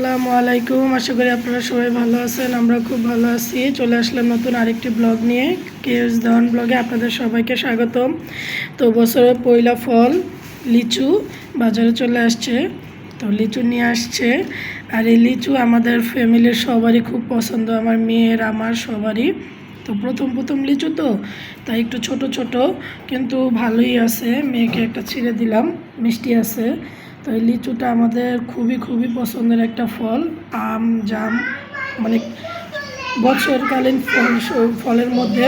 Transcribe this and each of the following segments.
আসসালামু আলাইকুম। আশা করি আপনারা সবাই ভালো আছেন, আমরা খুব ভালো আছি। চলে আসলাম নতুন আরেকটি ব্লগ নিয়ে, কেএস দেওয়ান ব্লগে আপনাদের সবাইকে স্বাগতম। তো বছরের পয়লা ফল, লিচু বাজারে চলে আসছে। তো লিচু নিয়ে আসছে, আর এই লিচু আমাদের ফ্যামিলির সবারই খুব পছন্দ, আমার মেয়ের, আমার সবারই। তো প্রথম প্রথম লিচু তো, তাই একটু ছোট ছোট, কিন্তু ভালোই আছে। মেয়েকে একটা ছিঁড়ে দিলাম, মিষ্টি আছে। তো এই লিচুটা আমাদের খুবই খুবই পছন্দের একটা ফল। আম, জাম মানে বছরকালীন ফল ফলের মধ্যে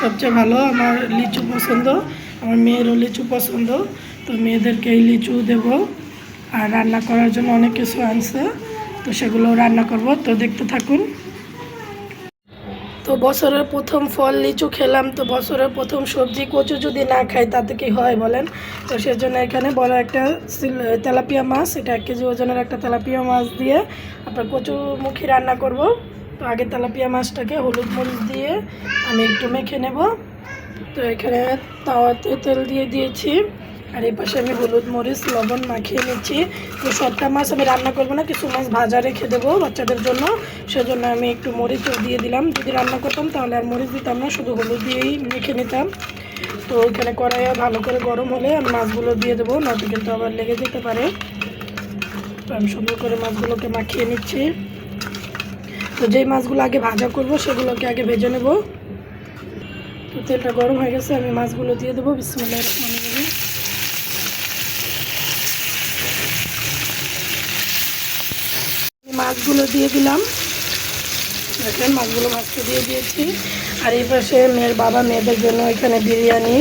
সবচেয়ে ভালো আমার লিচু পছন্দ। আমার মেয়েরও লিচু পছন্দ, তো মেয়েদেরকে এই লিচু দেব। আর রান্না করার জন্য অনেক কিছু আনছে, তো সেগুলো রান্না করব। তো দেখতে থাকুন। তো বছরের প্রথম ফল লিচু খেলাম, তো বছরের প্রথম সবজি কচু যদি না খাই, তাতে কি হয় বলেন? তো সেজন্য এখানে বড় একটা তেলাপিয়া মাছ, এটা এক কেজি ওজনের একটা তেলাপিয়া মাছ দিয়ে আপনার কচুমুখী রান্না করব। তো আগে তেলাপিয়া মাছটাকে হলুদ মরিচ দিয়ে আমি একটু মেখে নেব। তো এখানে তাওয়াতে তেল দিয়ে দিয়েছি। আর এই পাশে আমি হলুদ মরিচ, লবণ মাখিয়ে নিচ্ছি। তো সবটা মাছ আমি রান্না করব না, কিছু মাছ ভাজা রেখে দেবো বাচ্চাদের জন্য। সেজন্য আমি একটু মরিচও দিয়ে দিলাম। যদি রান্না করতাম তাহলে আর মরিচ দিতাম না, শুধু হলুদ দিয়েই মেখে নিতাম। তো ওইখানে কড়াইয়ে ভালো করে গরম হলে আমি মাছগুলো দিয়ে দেবো নয়তো কিন্তু আবার লেগে যেতে পারে। তো আমি সুন্দর করে মাছগুলোকে মাখিয়ে নিচ্ছি। তো যেই মাছগুলো আগে ভাজা করব সেগুলোকে আগে ভেজে নেব। তো তেলটা গরম হয়ে গেছে, আমি মাছগুলো দিয়ে দেবো। বিসমিল্লাহ রহমানির রহিম আমি মাছগুলো দিয়ে দিলাম। দেখেন, মাছগুলো ভাজতে দিয়ে দিয়েছি। আর এই পাশে মেয়ের বাবা মেয়েদের জন্য এখানে বিরিয়ানি,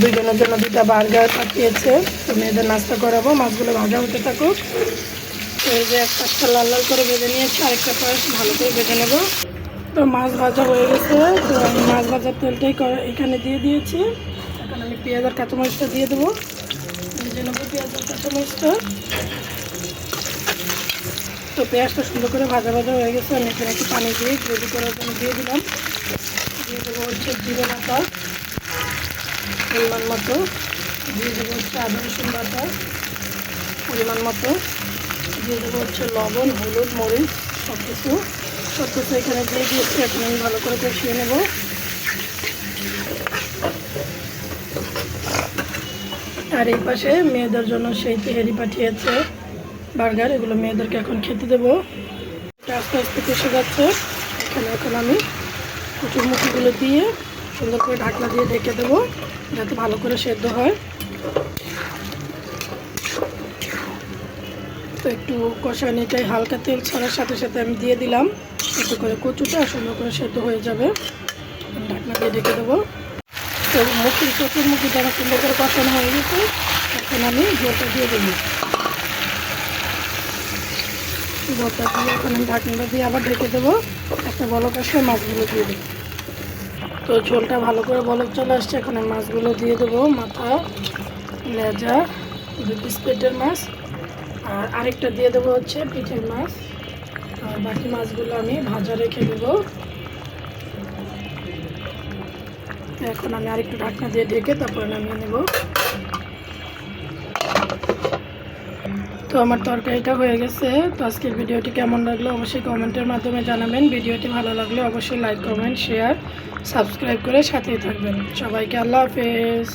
দুজনের জন্য দুটা বার্গার পাঠিয়েছে। তো মেয়েদের নাস্তা করাবো, মাছগুলো ভাজা হতে থাকুক। তো এই যে এক পাশটা লাল লাল করে ভেজে নিয়েছি, আরেকটা পাশ ভালো করে ভেজে নেব। তো মাছ ভাজা হয়ে গেছে, তো আমি মাছ ভাজার তেলটাই এখানে দিয়ে দিয়েছি। এখন আমি পেঁয়াজ আর কাঁচামরিচটা দিয়ে দেবো। ভেজে নেব পেঁয়াজ আর কাঁচামরিচটা। তো পেঁয়াজটা সুন্দর করে ভাজা ভাজা হয়ে গেছে। আমি এখানে একটু পানি দিয়ে গ্রেভি করার জন্য দিয়ে দিলাম। দিয়ে দেবো হচ্ছে জিরে বাটা, পরিমাণ মতো। দিয়ে দেবো হচ্ছে আদা রসুন বাটা, পরিমাণ মতো। দিয়ে দেবো হচ্ছে লবণ, হলুদ, মরিচ সব কিছু সব কিছু এখানে দিয়ে দিয়েছি। এখন আমি ভালো করে কষিয়ে নেব। আর এই পাশে মেয়েদের জন্য সেই তেহারি পাঠিয়েছে। বার্গার, এগুলো মেয়েদেরকে এখন খেতে দেবো। আস্তে আস্তে কষে যাচ্ছে। এখানে, এখন আমি কুচুর মুখিগুলো দিয়ে সুন্দর করে ঢাকনা দিয়ে ঢেকে দেবো, যাতে ভালো করে সেদ্ধ হয়। তো একটু কষানিটাই হালকা তেল ছাড়ার সাথে সাথে আমি দিয়ে দিলাম। একটু করে কচুটা সুন্দর করে সেদ্ধ হয়ে যাবে। ঢাকনা দিয়ে ঢেকে দেবো। তো মুখি কচুর মুখিটা সুন্দর করে কষানো হয়ে গেছে, এখন আমি জলটা দিয়ে দেবো। জলটা দিয়ে এখন আমি ঢাকনাটা দিয়ে আবার ঢেকে দেবো। একটা বলক আসলে মাছগুলো দিয়ে দেবো। তো ঝোলটা ভালো করে বলক চলে আসছে, এখন মাছগুলো দিয়ে দেবো। মাথা, লেজা, দুই পিস পেটের মাছ, আর আরেকটা দিয়ে দেবো হচ্ছে পিঠের মাছ। আর বাকি মাছগুলো আমি ভাজা রেখে দেবো। এখন আমি আরেকটু ঢাকনা দিয়ে ঢেকে তারপরে নামিয়ে নেব। তো আমার তরকারিটা হয়ে গেছে। তো আজকের ভিডিওটি কেমন লাগল অবশ্যই কমেন্টের মাধ্যমে জানাবেন। ভিডিওটি ভালো লাগলে অবশ্যই লাইক, কমেন্ট, শেয়ার, সাবস্ক্রাইব করে সাথেই থাকবেন। সবাইকে আল্লাহ হাফেজ।